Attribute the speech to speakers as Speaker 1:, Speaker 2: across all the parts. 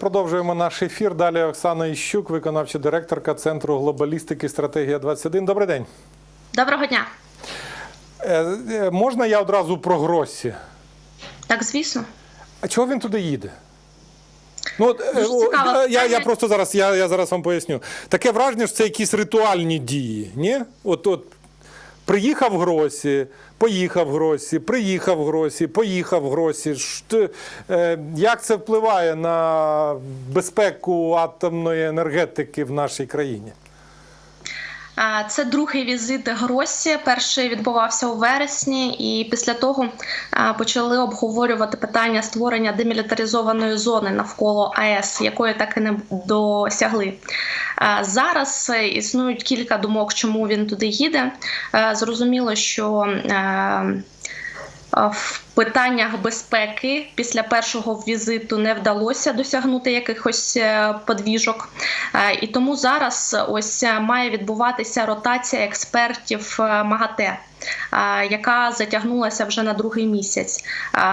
Speaker 1: продовжуємо наш ефір. Далі Оксана Іщук, виконавча директорка Центру глобалістики Стратегія 21. Добрий день.
Speaker 2: Доброго дня.
Speaker 1: Е, е, можна я одразу про Гроссі?
Speaker 2: Так, звісно.
Speaker 1: А чого він туди їде? Ну, е, я, я просто зараз, я, я зараз вам поясню. Таке враження, що це якісь ритуальні дії. Ні? От, от приїхав Гросі, поїхав Гросі, приїхав Гросі, поїхав Гросі. Е, як це впливає на безпеку атомної енергетики в нашій країні?
Speaker 2: Це другий візит Гросі. Перший відбувався у вересні, і після того почали обговорювати питання створення демілітаризованої зони навколо АЕС, якої так і не досягли. Зараз е, існують кілька думок, чому він туди їде. Е, Зрозуміло, що е, В питаннях безпеки після першого візиту не вдалося досягнути якихось е, подвіжок, Е, і тому зараз ось е, має відбуватися ротація експертів МАГАТЕ. Яка затягнулася вже на другий місяць.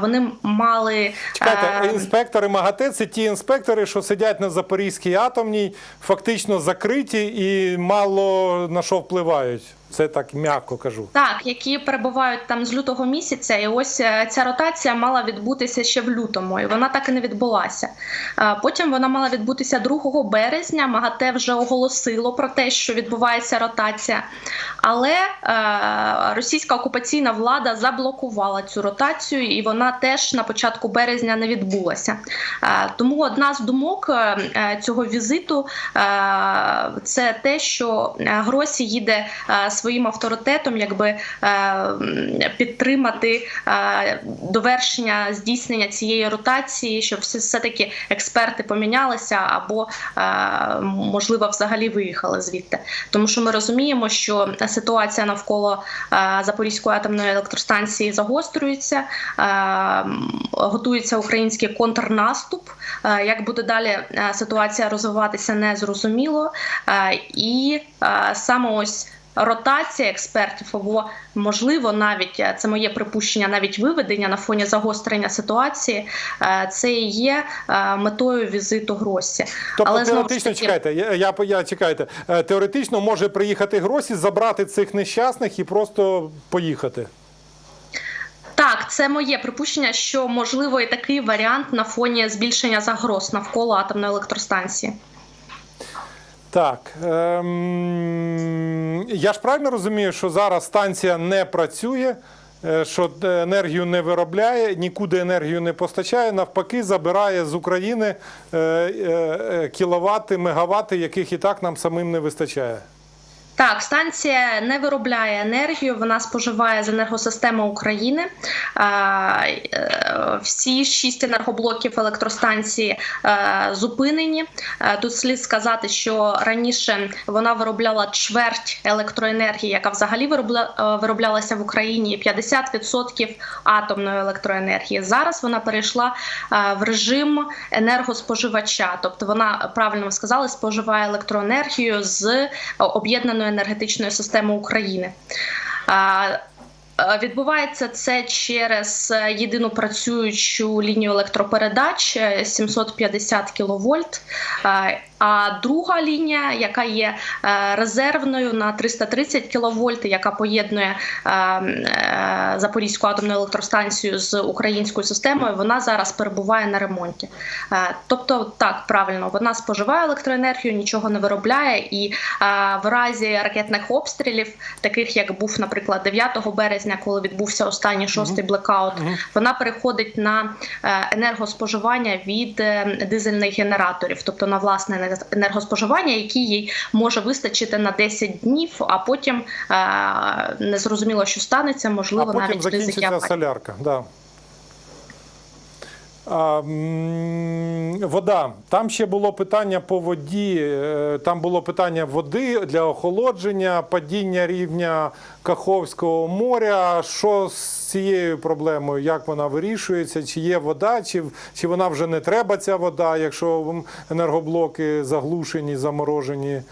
Speaker 2: Вони мали
Speaker 1: Чекайте, інспектори МАГАТЕ це ті інспектори, що сидять на Запорізькій атомній, фактично закриті і мало на що впливають. Це так м'яко кажу.
Speaker 2: Так, які перебувають там з лютого місяця, і ось е, ця ротація мала відбутися ще в лютому, і вона так і не відбулася. Е, Потім вона мала відбутися 2 березня. МАГАТЕ вже оголосило про те, що відбувається ротація, але е, російська окупаційна влада заблокувала цю ротацію, і вона теж на початку березня не відбулася. Тому одна з думок цього візиту це те, що Гросі їде е, своїм авторитетом, якби е, підтримати е, довершення здійснення цієї ротації, щоб все, все-таки експерти помінялися або е, можливо взагалі виїхали звідти. Тому що ми розуміємо, що ситуація навколо Запорізької атомної електростанції загострюється, готується український контрнаступ. Як буде далі ситуація розвиватися, не зрозуміло. І саме ось. Ротація експертів, або можливо, навіть е, це моє припущення, навіть виведення на фоні загострення ситуації, е, це і є е, метою візиту Гросі.
Speaker 1: Тобто
Speaker 2: Але
Speaker 1: теоретично
Speaker 2: таки-
Speaker 1: чекайте, я, я, я чекайте. Теоретично може приїхати Гросі, забрати цих нещасних і просто поїхати.
Speaker 2: Так, це моє припущення, що можливо і такий варіант на фоні збільшення загроз навколо атомної електростанції.
Speaker 1: Так. Ем, я ж правильно розумію, що зараз станція не працює, е, що енергію не виробляє, нікуди енергію не постачає, навпаки, забирає з України е, е, кіловати, мегавати, яких і так нам самим не вистачає.
Speaker 2: Так, станція не виробляє енергію, вона споживає з енергосистеми України. Е, Всі шість енергоблоків електростанції е, зупинені. Е, Тут слід сказати, що раніше вона виробляла чверть електроенергії, яка взагалі вироблялася в Україні, і 50% атомної електроенергії. Зараз вона перейшла в режим енергоспоживача, тобто вона правильно ви сказали, споживає електроенергію з об'єднаної енергетичної системи України. Відбувається це через єдину працюючу лінію електропередач е, 750 кВт. А друга лінія, яка є е, резервною на 330 кВт, яка поєднує е, е, Запорізьку атомну електростанцію з українською системою, вона зараз перебуває на ремонті. Тобто, так правильно, вона споживає електроенергію, нічого не виробляє, і в разі ракетних обстрілів, таких як був, наприклад, 9 березня, коли відбувся останній шостий блекаут, вона переходить на енергоспоживання від дизельних генераторів, тобто на власне енергоспоживання, які їй може вистачити на 10 днів, а потім е, незрозуміло, що станеться,
Speaker 1: А
Speaker 2: можливо,
Speaker 1: потім
Speaker 2: навіть
Speaker 1: закінчиться солярка. Да. Вода. Там ще було питання по воді. е, Там було питання води для охолодження, падіння рівня Каховського моря. Що з цією проблемою? Як вона вирішується? Чи є вода, чи, чи вона вже не треба ця вода, якщо енергоблоки заглушені, заморожені?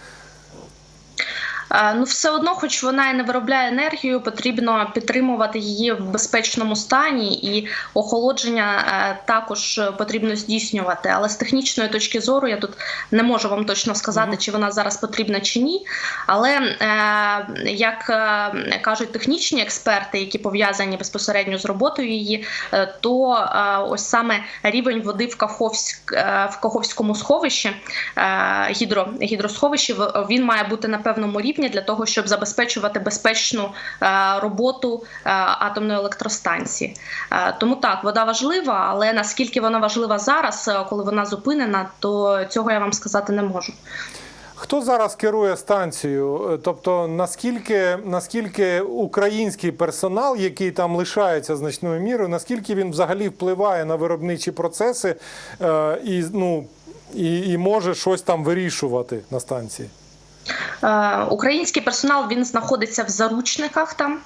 Speaker 2: Ну, все одно, хоч вона і не виробляє енергію, потрібно підтримувати її в безпечному стані, і охолодження е, також потрібно здійснювати. Але з технічної точки зору я тут не можу вам точно сказати, чи вона зараз потрібна чи ні. Але е, як е, кажуть технічні експерти, які пов'язані безпосередньо з роботою її, то ось саме рівень води в Каховськ в Каховському сховищі гідро гідросховищі він має бути на певному рівні для того, щоб забезпечувати безпечну е, роботу е, атомної електростанції. Е, Тому так, вода важлива, але наскільки вона важлива зараз, коли вона зупинена, то цього я вам сказати не можу.
Speaker 1: Хто зараз керує станцією? Тобто, наскільки, наскільки український персонал, який там лишається значною мірою, наскільки він взагалі впливає на виробничі процеси е, і, ну, і, і може щось там вирішувати на станції?
Speaker 2: Е, Український персонал він знаходиться в заручниках. Там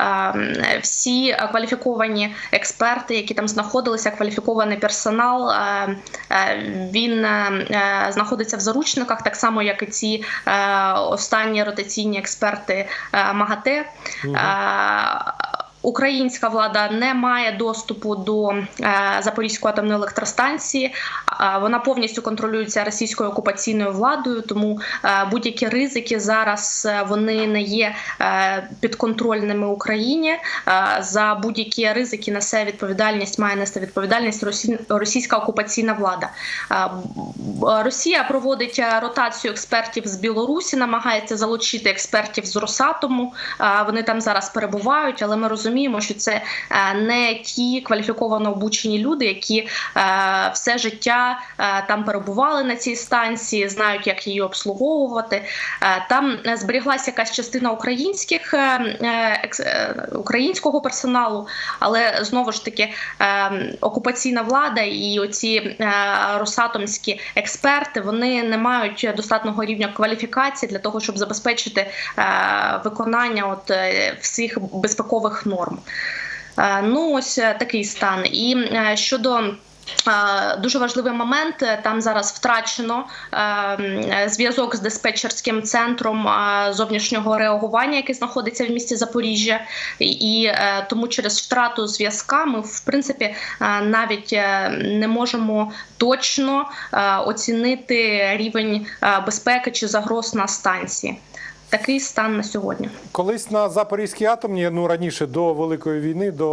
Speaker 2: Е, всі кваліфіковані експерти, які там знаходилися, кваліфікований персонал, е, він знаходиться в заручниках, так само як і ці останні ротаційні експерти МАГАТЕ. Е, Українська влада не має доступу до е, Запорізької атомної електростанції. Вона повністю контролюється російською окупаційною владою, тому е, будь-які ризики зараз е, вони не є підконтрольними Україні. За будь-які ризики несе відповідальність, має нести відповідальність росі- російська окупаційна влада. Росія проводить ротацію експертів з Білорусі, намагається залучити експертів з Росатому. Вони там зараз перебувають, але ми розуміємо, що це е, не ті кваліфіковано обучені люди, які е, все життя е, там перебували на цій станції, знають, як її обслуговувати. Там зберіглася якась частина українських українського персоналу, але знову ж таки окупаційна влада і оці росатомські експерти вони не мають достатнього рівня кваліфікації для того, щоб забезпечити виконання от всіх безпекових норм. Е, Ну, ось е, такий стан. І е, щодо. Дуже важливий момент там зараз втрачено зв'язок з диспетчерським центром зовнішнього реагування, який знаходиться в місті Запоріжжя, і тому через втрату зв'язка ми в принципі навіть не можемо точно оцінити рівень безпеки чи загроз на станції. Такий стан на сьогодні.
Speaker 1: Колись на Запорізькій атомній, ну раніше до Великої війни, до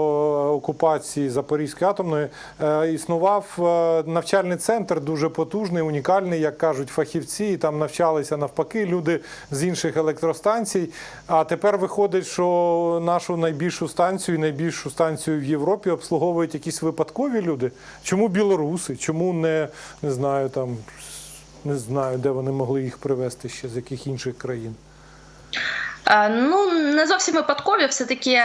Speaker 1: окупації Запорізької атомної, е, існував е, навчальний центр дуже потужний, унікальний, як кажуть фахівці. І там навчалися навпаки люди з інших електростанцій. А тепер виходить, що нашу найбільшу станцію, найбільшу станцію в Європі обслуговують якісь випадкові люди. Чому білоруси? Чому не, не знаю там. Не знаю, де вони могли їх привезти ще з яких інших країн.
Speaker 2: Е, Ну не зовсім випадкові. Все таки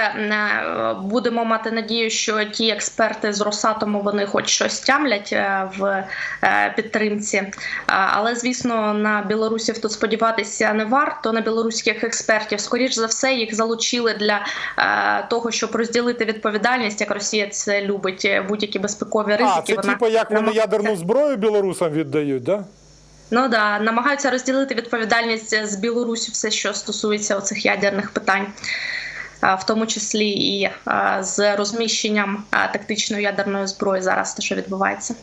Speaker 2: будемо мати надію, що ті експерти з Росатому вони хоч щось тямлять е, в е, підтримці. Е, Але звісно, на білорусів тут сподіватися не варто. На білоруських експертів, скоріш за все, їх залучили для е, того, щоб розділити відповідальність, як Росія це любить е, будь-які безпекові ризики.
Speaker 1: А, це
Speaker 2: Вона
Speaker 1: типу як вони ядерну зброю білорусам віддають, да?
Speaker 2: Ну да, намагаються розділити відповідальність з Білорусі, все, що стосується оцих ядерних питань, в тому числі і з розміщенням тактичної ядерної зброї зараз те, що відбувається.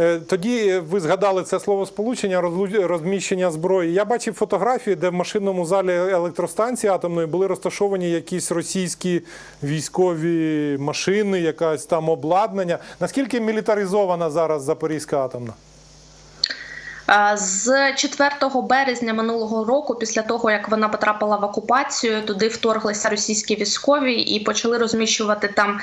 Speaker 1: Е, Тоді ви згадали це слово сполучення, розміщення зброї. Я бачив фотографії, де в машинному залі електростанції атомної були розташовані якісь російські військові машини, якась там обладнання. Наскільки мілітаризована зараз Запорізька атомна?
Speaker 2: З 4 березня минулого року, після того як вона потрапила в окупацію, туди вторглися російські військові і почали розміщувати там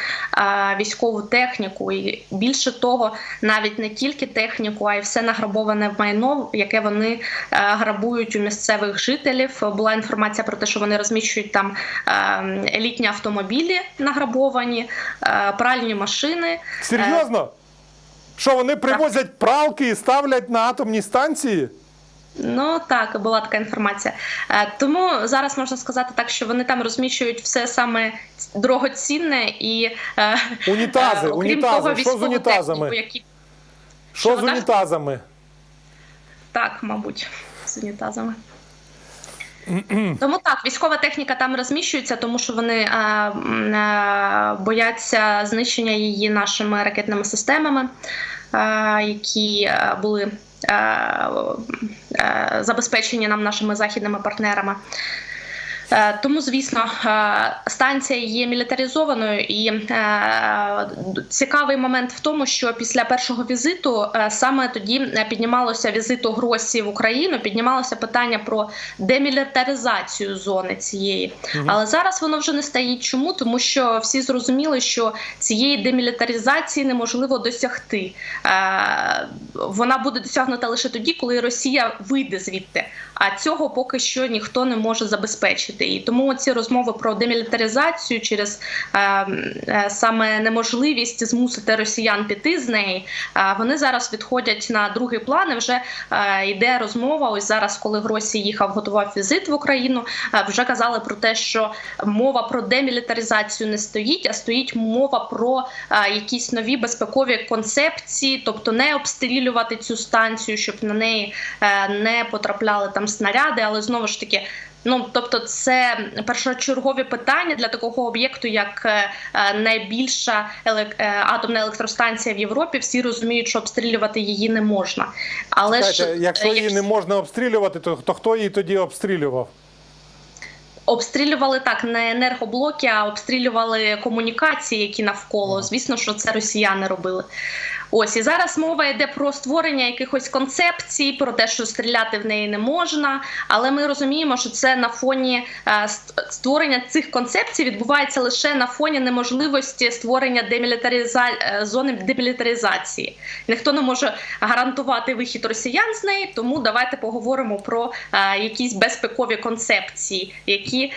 Speaker 2: військову техніку. І більше того, навіть не тільки техніку, а й все награбоване майно, яке вони грабують у місцевих жителів. Була інформація про те, що вони розміщують там а, елітні автомобілі награбовані, пральні машини.
Speaker 1: Серйозно? Що вони привозять пралки і ставлять на атомні станції?
Speaker 2: Ну так, була така інформація. Е, Тому зараз можна сказати так, що вони там розміщують все саме дорогоцінне і е,
Speaker 1: Унітази,
Speaker 2: е, окрім
Speaker 1: унітази.
Speaker 2: того,
Speaker 1: Що з унітазами?
Speaker 2: техніку, які
Speaker 1: Що з унітазами?
Speaker 2: так, мабуть, з унітазами. Тому так, військова техніка там розміщується, тому що вони е, е, бояться знищення її нашими ракетними системами, е, які е, були е, е, забезпечені нам нашими західними партнерами. Е, Тому, звісно, е, станція є мілітаризованою, і е, цікавий момент в тому, що після першого візиту саме тоді піднімалося візиту Гросі в Україну, піднімалося питання про демілітаризацію зони цієї. Але зараз воно вже не стоїть. Чому? Тому що всі зрозуміли, що цієї демілітаризації неможливо досягти. Вона буде досягнута лише тоді, коли Росія вийде звідти. А цього поки що ніхто не може забезпечити. І тому ці розмови про демілітаризацію через е, е, саме неможливість змусити росіян піти з неї, е, вони зараз відходять на другий план. І вже йде розмова. Ось зараз, коли Гросі їхав, готував візит в Україну, вже казали про те, що мова про демілітаризацію не стоїть, а стоїть мова про якісь нові безпекові концепції, тобто не обстрілювати цю станцію, щоб на неї не потрапляли там снаряди, але знову ж таки. Ну, тобто, це першочергові питання для такого об'єкту, як е, е, найбільша е, атомна електростанція в Європі. Всі розуміють, що обстрілювати її не можна. Але
Speaker 1: Чекайте,
Speaker 2: ж
Speaker 1: якщо її не можна обстрілювати, то, то хто її тоді обстрілював?
Speaker 2: обстрілювали так не енергоблоки, а обстрілювали комунікації, які навколо. Звісно, що це росіяни робили. Ось і зараз мова йде про створення якихось концепцій, про те, що стріляти в неї не можна. Але ми розуміємо, що це на фоні е, створення цих концепцій відбувається лише на фоні неможливості створення демілітариза... е, зони демілітаризації. Ніхто не може гарантувати вихід росіян з неї, тому давайте поговоримо про е, якісь безпекові концепції, які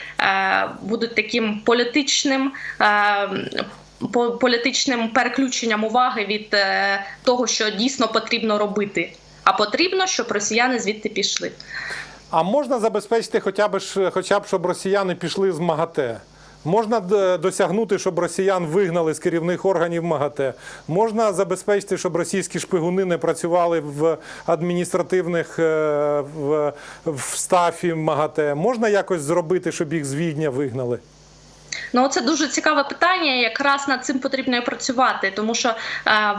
Speaker 2: будуть таким політичним. Е, по- політичним переключенням уваги від е, того, що дійсно потрібно робити. А потрібно, щоб росіяни звідти пішли.
Speaker 1: А можна забезпечити хоча б, хоча б щоб росіяни пішли з МАГАТЕ? Можна досягнути, щоб росіян вигнали з керівних органів МАГАТЕ. Можна забезпечити, щоб російські шпигуни не працювали в адміністративних е, в, в стафі МАГАТЕ. Можна якось зробити, щоб їх з Відня вигнали?
Speaker 2: Ну, це дуже цікаве питання. Якраз над цим потрібно і працювати, тому що е,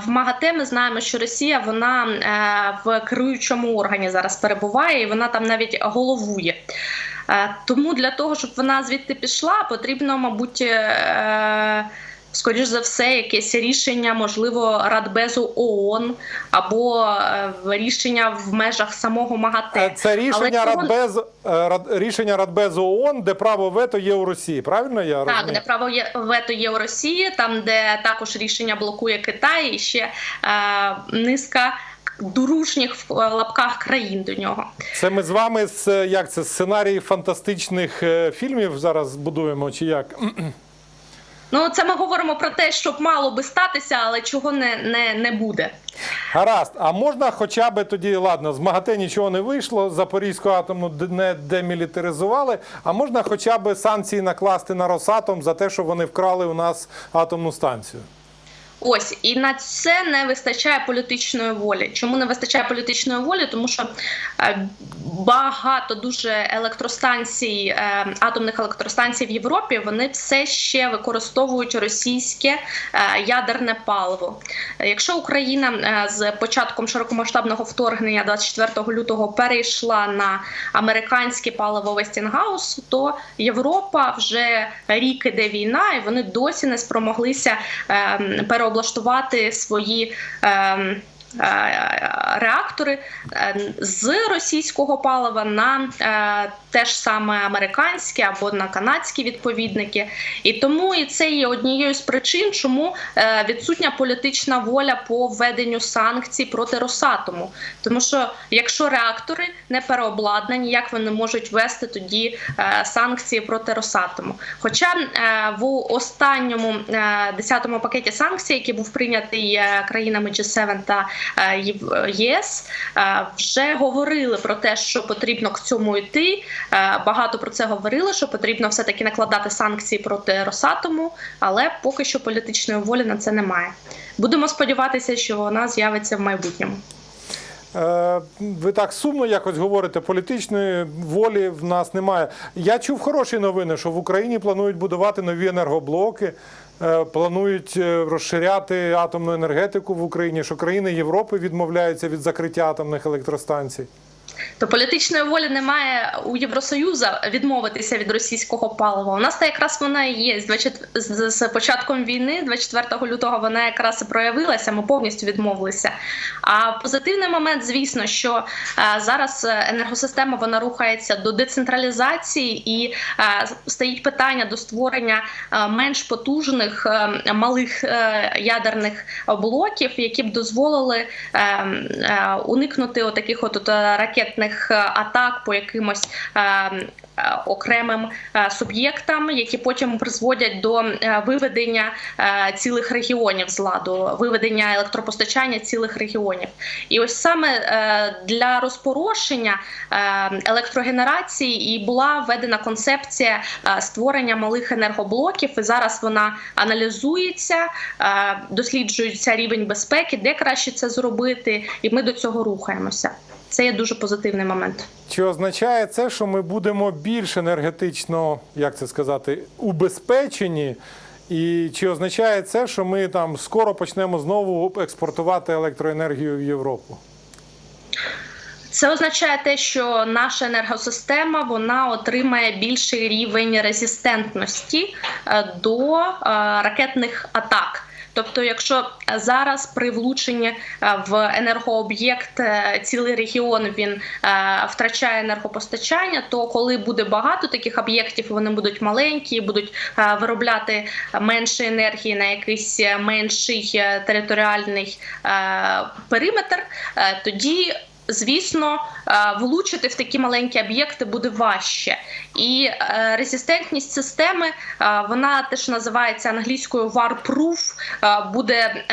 Speaker 2: в МАГАТЕ ми знаємо, що Росія вона е, в керуючому органі зараз перебуває, і вона там навіть головує. Е, тому для того, щоб вона звідти пішла, потрібно, мабуть. Скоріш за все, якесь рішення, можливо, Радбезу ООН або е, рішення в межах самого МАГАТЕ.
Speaker 1: Е, Це рішення
Speaker 2: Але
Speaker 1: Радбез, е, Рад- рішення Радбезу ООН, де право вето є у Росії. Правильно я
Speaker 2: Так, де право є вето є у Росії, там де також рішення блокує Китай і ще е, низка дружніх в лапках країн до нього.
Speaker 1: Це ми з вами з як це сценарій фантастичних фільмів зараз будуємо, чи як?
Speaker 2: Ну це ми говоримо про те, що мало би статися, але чого не, не, не буде.
Speaker 1: Гаразд, а можна хоча б тоді, ладно, з МАГАТЕ нічого не вийшло, Запорізьку атомну не демілітаризували, а можна хоча б санкції накласти на Росатом за те, що вони вкрали у нас атомну станцію?
Speaker 2: Ось і на це не вистачає політичної волі. Чому не вистачає політичної волі? Тому що е, багато дуже електростанцій, е, атомних електростанцій в Європі вони все ще використовують російське е, ядерне паливо. Якщо Україна з початком широкомасштабного вторгнення 24 лютого перейшла на американське паливо Westinghouse, то Європа вже рік іде війна, і вони досі не спромоглися е, переоблаштувати свої. Е, Реактори е, з російського палива на е, те ж саме американське або на канадські відповідники, і тому і це є однією з причин, чому е, відсутня політична воля по введенню санкцій проти Росатому. Тому що якщо реактори не переобладнані, як вони можуть ввести тоді е, санкції проти Росатому? Хоча е, в останньому е, 10-му пакеті санкцій, який був прийнятий е, країнами G7 та е, ЄС, е, вже говорили про те, що потрібно к цьому йти. Е, Багато про це говорили, що потрібно все таки накладати санкції проти Росатому, але поки що політичної волі на це немає. Будемо сподіватися, що вона з'явиться в майбутньому.
Speaker 1: Е, Ви так сумно якось говорите, політичної волі в нас немає. Я чув хороші новини, що в Україні планують будувати нові енергоблоки, е, планують е, розширяти атомну енергетику в Україні, що країни Європи відмовляються від закриття атомних електростанцій.
Speaker 2: То політичної волі немає у Євросоюзу відмовитися від російського палива. У нас та якраз вона і є з 20 з, з початком війни, 24 лютого, вона якраз і проявилася. Ми повністю відмовилися. А позитивний момент, звісно, що е, зараз енергосистема вона рухається до децентралізації і е, стоїть питання до створення е, менш потужних малих ядерних блоків, які б дозволили е, е, уникнути отаких от, е, ракетних е, атак по якимось. е, е, Окремим суб'єктам, які потім призводять до виведення цілих регіонів з ладу, виведення електропостачання цілих регіонів. І ось саме для розпорошення електрогенерації і була введена концепція створення малих енергоблоків. І зараз вона аналізується, досліджується рівень безпеки, де краще це зробити, і ми до цього рухаємося. Це є дуже позитивний момент.
Speaker 1: Чи означає це, що ми будемо більш енергетично, як це сказати, убезпечені? І чи означає це, що ми там скоро почнемо знову експортувати електроенергію в Європу?
Speaker 2: Це означає те, що наша енергосистема вона отримає більший рівень резистентності е, до е, ракетних атак. Тобто, якщо зараз при влученні е, в енергооб'єкт е, цілий регіон він е, втрачає енергопостачання, то коли буде багато таких об'єктів, вони будуть маленькі, будуть е, виробляти менше енергії на якийсь е, менший е, територіальний е, периметр, е, тоді Звісно, е, влучити в такі маленькі об'єкти буде важче, і е, резистентність системи е, вона теж називається англійською war-proof, буде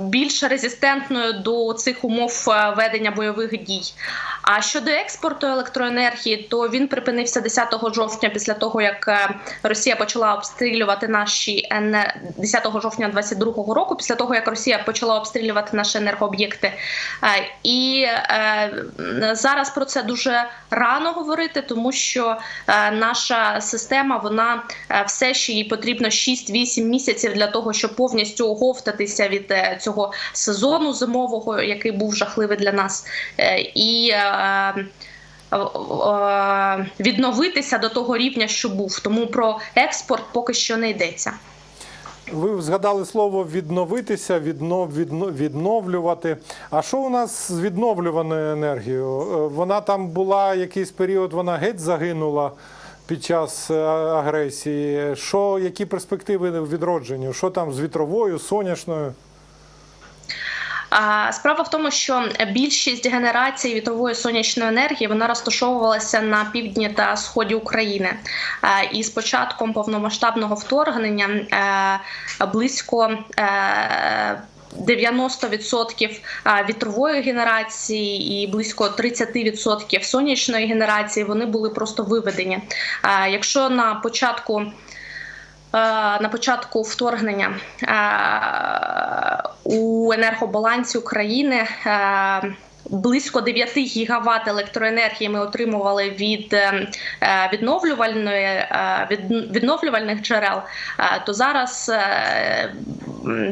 Speaker 2: більш резистентною до цих умов е, ведення бойових дій. А щодо експорту електроенергії, то він припинився 10 жовтня після того, як е, Росія почала обстрілювати наші ене- 10 жовтня 2022 року, після того як Росія почала обстрілювати наші енергооб'єкти. Е, І зараз про це дуже рано говорити, тому що наша система вона все ще їй потрібно 6-8 місяців для того, щоб повністю оговтатися від е, цього сезону зимового, який був жахливий для нас. Е, І е, відновитися до того рівня, що був. Тому про експорт поки що не йдеться.
Speaker 1: Ви згадали слово відновитися, віднов, відно- відновлювати. А що у нас з відновлюваною енергією? Вона там була якийсь період, вона геть загинула під час агресії. Що, які перспективи відродженню? Що там з вітровою, сонячною?
Speaker 2: Справа в тому, що більшість генерацій вітрової сонячної енергії вона розташовувалася на півдні та сході України. І з початком повномасштабного вторгнення е, близько. е, 90% вітрової генерації і близько 30% сонячної генерації вони були просто виведені. Якщо на початку е, на початку вторгнення е, у енергобалансі України е, близько 9 гігават електроенергії ми отримували від е, е, відновлювальної е, від відновлювальних джерел, е, то зараз е,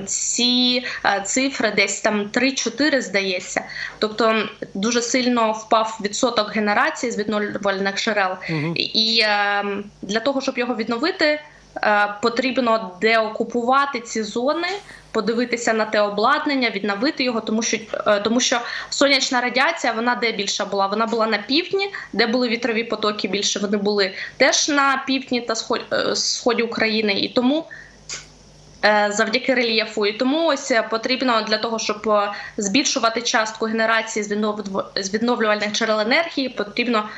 Speaker 2: ці е, цифри десь там 3-4 здається. Тобто дуже сильно впав відсоток генерації з відновлювальних джерел,
Speaker 1: Мгм.
Speaker 2: і е, для того, щоб його відновити. Е, Потрібно деокупувати ці зони, подивитися на те обладнання, відновити його, тому що е, тому що сонячна радіація вона де більша була? Вона була на півдні, де були вітрові потоки більше. Вони були теж на півдні та сході, сході України, і тому. е, Завдяки рельєфу, і тому ось е, потрібно для того, щоб е, збільшувати частку генерації з відновлювальних джерел енергії, потрібно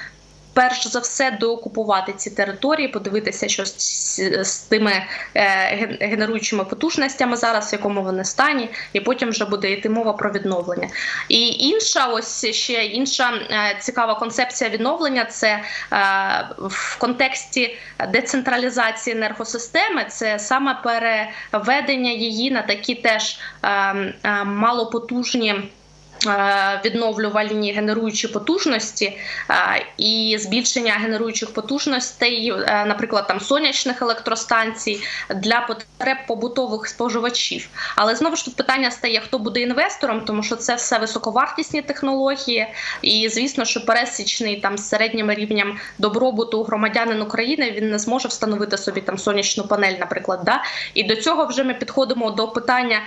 Speaker 2: перш за все доокупувати ці території, подивитися, що з, з тими е, генеруючими потужностями зараз, в якому вони стані, і потім вже буде йти мова про відновлення. І інша, ось ще інша е, цікава концепція відновлення це е, в контексті децентралізації енергосистеми, це саме переведення її на такі теж е, е, малопотужні. Е, відновлювальні генеруючі потужності е, і збільшення генеруючих потужностей, е, наприклад, там сонячних електростанцій для потреб побутових споживачів. Але знову ж тут питання стає, хто буде інвестором, тому що це все високовартісні технології, і звісно, що пересічний там з середнім рівнем добробуту громадянин України він не зможе встановити собі там сонячну панель, наприклад. Да? І до цього вже ми підходимо до питання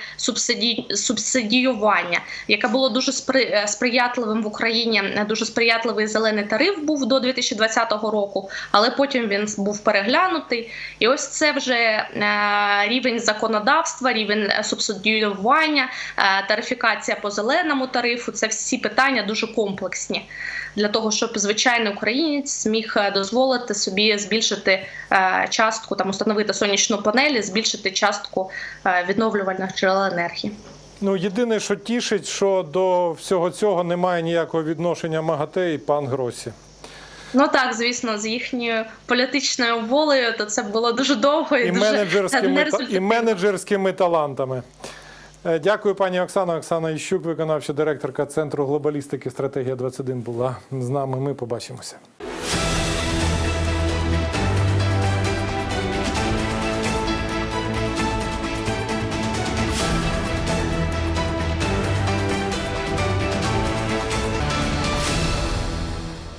Speaker 2: субсидіювання, яке було дуже спри, е, сприятливим в Україні. е, Дуже сприятливий зелений тариф був до 2020 року, але потім він був переглянутий. І ось це вже е, рівень законодавства, рівень субсидіювання, тарифікація по зеленому тарифу. Це всі питання дуже комплексні для того, щоб звичайний українець зміг е, дозволити собі збільшити частку, там установити сонячну панель, збільшити частку відновлювальних джерел енергії.
Speaker 1: Ну, єдине, що тішить, що до всього цього немає ніякого відношення МАГАТЕ і пан Гросі.
Speaker 2: Ну так, звісно, з їхньою політичною волею, то це було дуже довго і,
Speaker 1: І
Speaker 2: дуже
Speaker 1: менеджерськими, і менеджерськими талантами. Е, Дякую, пані Оксана. Оксана Іщук, виконавча директорка Центру глобалістики Стратегія 21 була з нами. Ми побачимося.